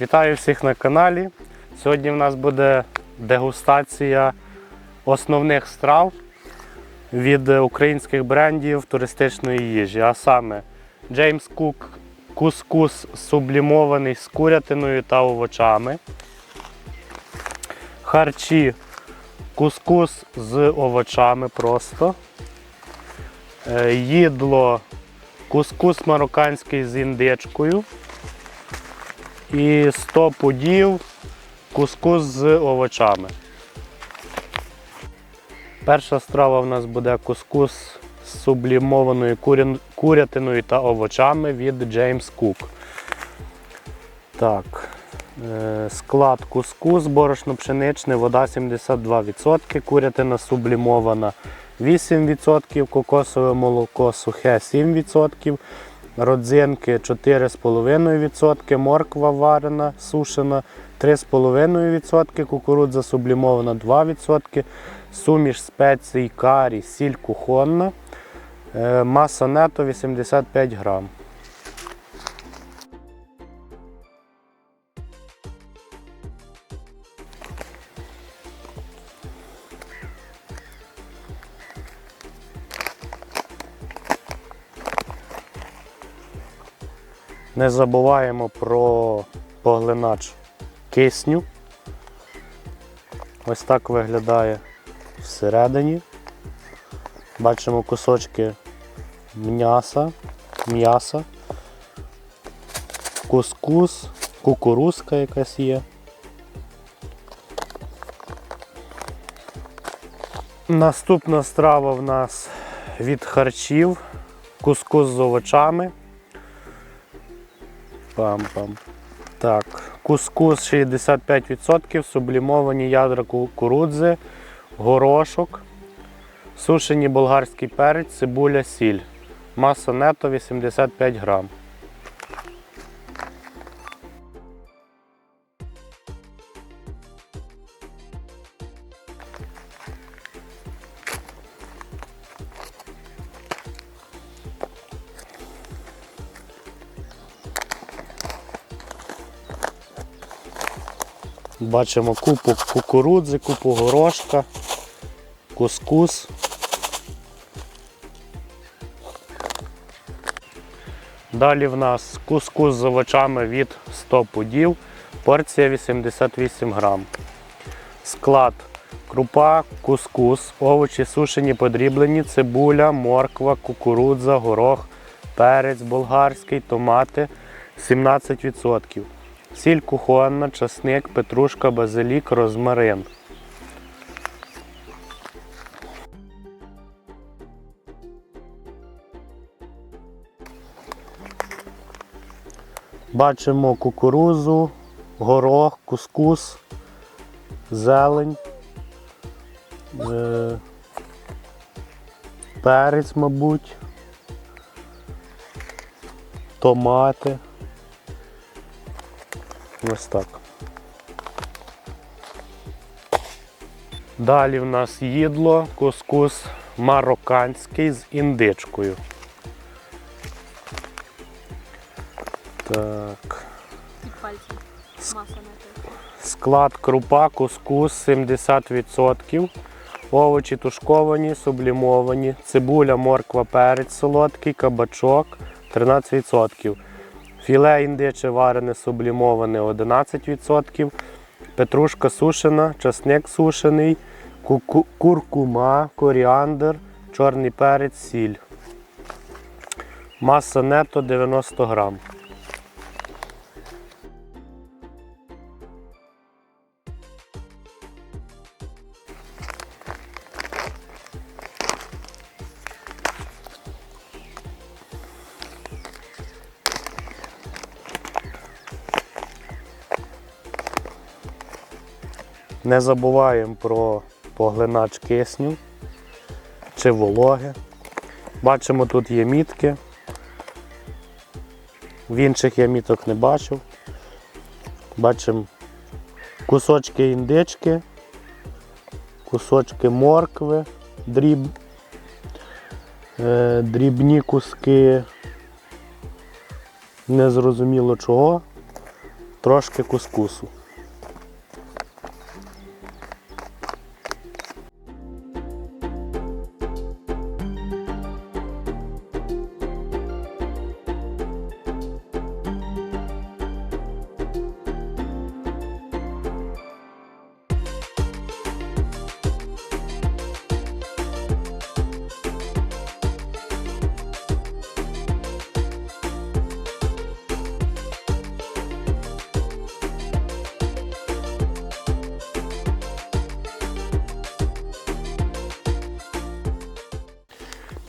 Вітаю всіх на каналі. Сьогодні в нас буде дегустація основних страв від українських брендів туристичної їжі, а саме Джеймс Кук кускус сублімований з курятиною та овочами. Харчі кускус з овочами просто. Е, Їдло кускус марокканський з індичкою. І 100 пудів кускус з овочами. Перша страва в нас буде кускус з сублімованою курятиною та овочами від James Cook. Так. е, Склад кускус, борошно пшеничне, вода 72%, курятина сублімована 8%, кокосове молоко сухе 7%, родзинки 4,5%, морква варена, сушена 3,5%, кукурудза сублімована 2%, суміш спецій, карі, сіль кухонна, е, маса нето 85 грам. Не забуваємо про поглинач кисню. Ось так виглядає всередині. Бачимо кусочки м'яса, м'яса, кускус, кукурузка якась є. Наступна страва в нас від харчів. Кускус з овочами. Пам-пам. Так, кускус 65%, сублімовані ядра кукурудзи, горошок, сушені болгарський перець, цибуля, сіль. Маса нето 85 грам. Бачимо купу кукурудзи, купу горошка, кускус. Далі в нас кускус з овочами від 100 пудів, порція 88 грам. Склад крупа, кускус, овочі сушені, подріблені, цибуля, морква, кукурудза, горох, перець болгарський, томати 17%. Сіль кухонна, часник, петрушка, базилік, розмарин. Бачимо кукурузу, горох, кускус, зелень, е, перець, мабуть, томати. Ось так. Далі в нас їдло, кускус марокканський з індичкою. Так. Під пальцем. Маса. Склад крупа, кускус 70%. Овочі тушковані, сублімовані, цибуля, морква, перець солодкий, кабачок 13%. Філе індиче варене сублімоване 11%. Петрушка сушена, часник сушений, куркума, коріандр, чорний перець, сіль. Маса нето 90 грам. Не забуваємо про поглинач кисню чи вологи. Бачимо, тут є мітки. В інших я міток не бачив. Бачимо кусочки індички, кусочки моркви, дріб, е, дрібні куски незрозуміло чого. трошки кускусу.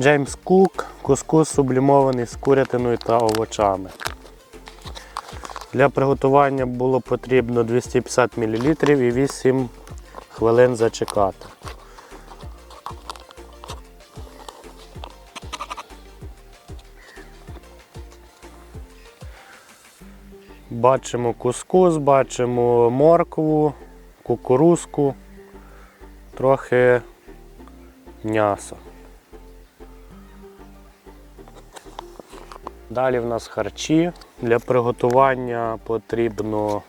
Джеймс Кук, кускус сублімований з курятиною та овочами. Для приготування було потрібно 250 мл і 8 хвилин зачекати. Бачимо кускус, бачимо моркву, кукурузку, трохи м'яса. Далі в нас харчі. Для приготування потрібно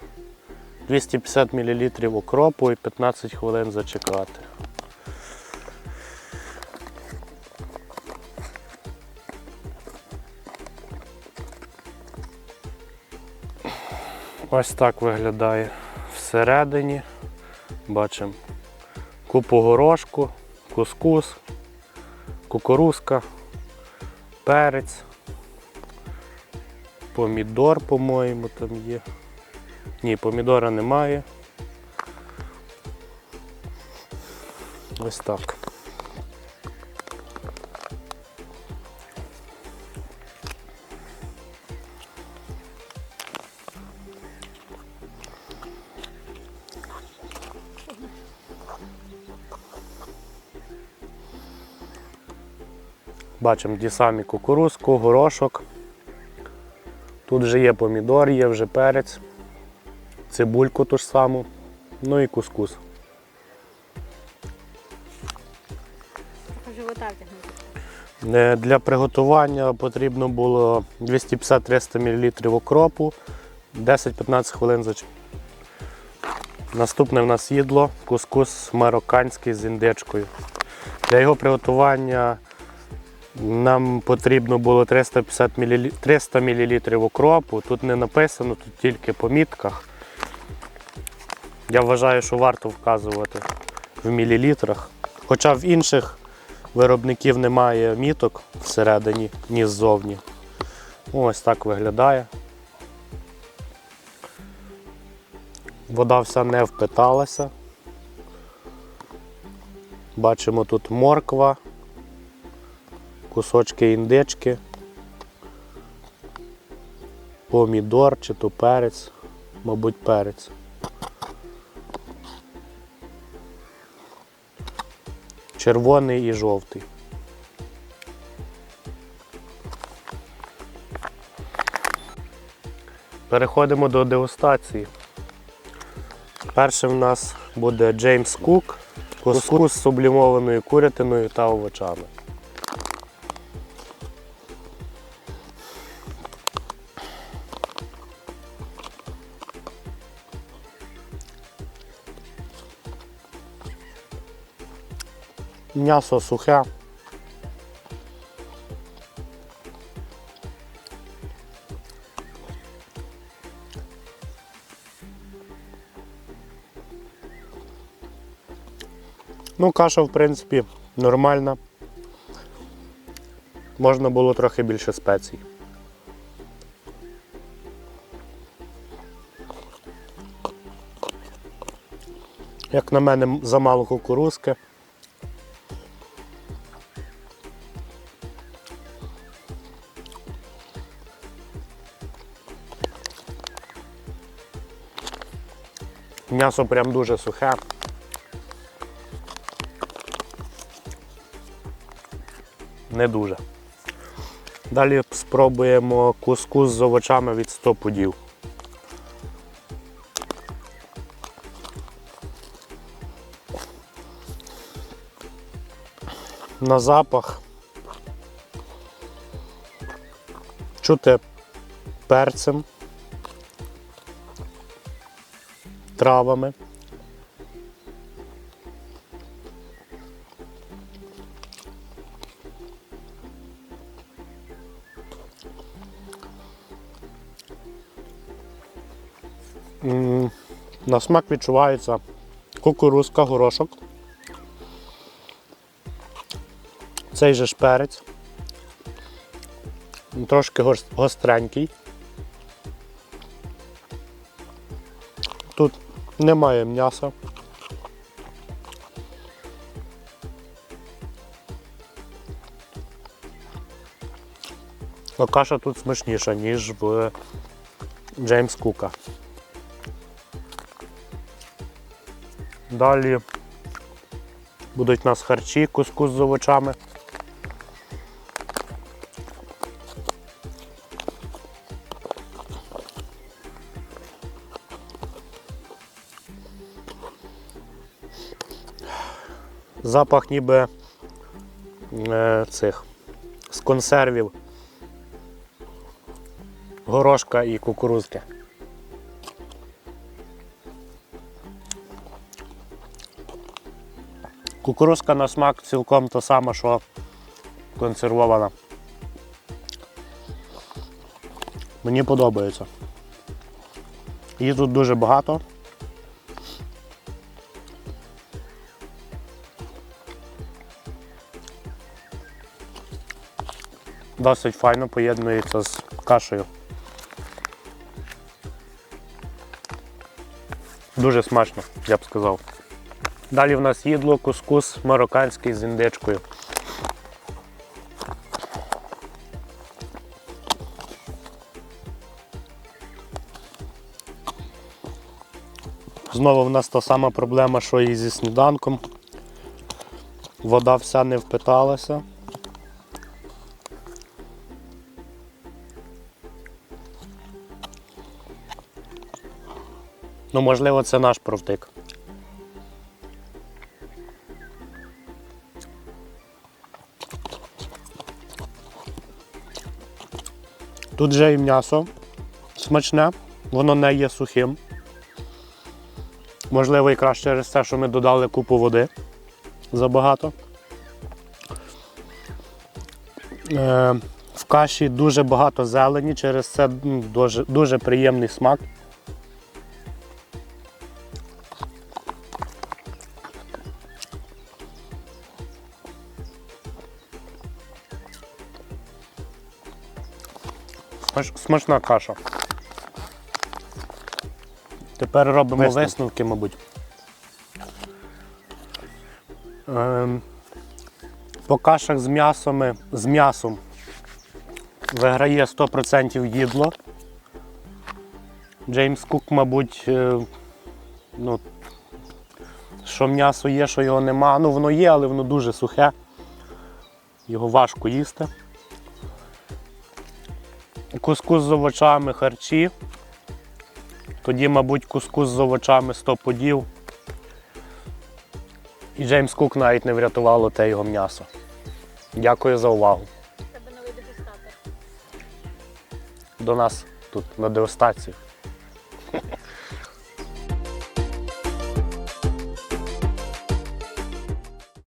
250 мл окропу і 15 хвилин зачекати. Ось так виглядає всередині. Бачимо купу горошку, кускус, кукурузка, перець помідор, по-моєму, там є. Ні, помідора немає. Ось так. Бачимо ті самі кукурузку, горошок. Тут вже є помідор, є вже перець, цибульку ту ж саму, ну і кускус. Е, Для приготування потрібно було 250-300 мл окропу, 10-15 хвилин зач. Наступне в нас їдло, кускус марокканський з індичкою. Для його приготування нам потрібно було 350 мл, 300 мл окропу. Тут не написано, тут тільки по мітках. Я вважаю, що варто вказувати в мілілітрах. Хоча в інших виробників немає міток всередині, ні ззовні. Ось так виглядає. Вода вся не впиталася. Бачимо тут морква, кусочки індички, помідор чи то перець, мабуть, перець. Червоний і жовтий. Переходимо до дегустації. Першим в нас буде Джеймс Кук, кускус з сублімованою курятиною та овочами. М'ясо сухе. Ну, каша, в принципі, нормальна. Можна було трохи більше спецій. Як на мене, замало кукурузки. М'ясо прям дуже сухе. Не дуже. Далі спробуємо кускус з овочами від 100 пудів. На запах чути перцем, стравами. М, На смак відчувається кукурузка, горошок. Цей же ж перець. Трошки гос- гостренький. Немає м'яса. Но каша тут смачніша, ніж в Джеймс Кука. Далі будуть у нас харчі, кускус з овочами. Запах ніби е, цих з консервів. Горошка і кукурузки. Кукурузка на смак цілком та сама, що консервована. Мені подобається. Її тут дуже багато. Досить файно поєднується з кашею. Дуже смачно, я б сказав. Далі в нас їдло, кускус марокканський з індичкою. Знову в нас та сама проблема, що і зі сніданком. Вода вся не впиталася. Ну, можливо, це наш провтик. Тут же і м'ясо смачне, воно не є сухим. Можливо, якраз через те, що ми додали купу води забагато. Е, в каші дуже багато зелені, через це дуже, дуже приємний смак. Смачна каша. Тепер робимо Висновки. висновки, мабуть. Ем, по кашах з м'ясами, з м'ясом виграє 100% їдло. Джеймс Кук, мабуть, е, ну, що м'ясо є, що його нема. Ну, воно є, але воно дуже сухе. Його важко їсти. Кускус з овочами харчі. Тоді, мабуть, кускус з овочами 100 подів. І Джеймс Кук навіть не врятувало те його м'ясо. Дякую за увагу. Тебе новий дегустатор. До нас тут на дегустацію.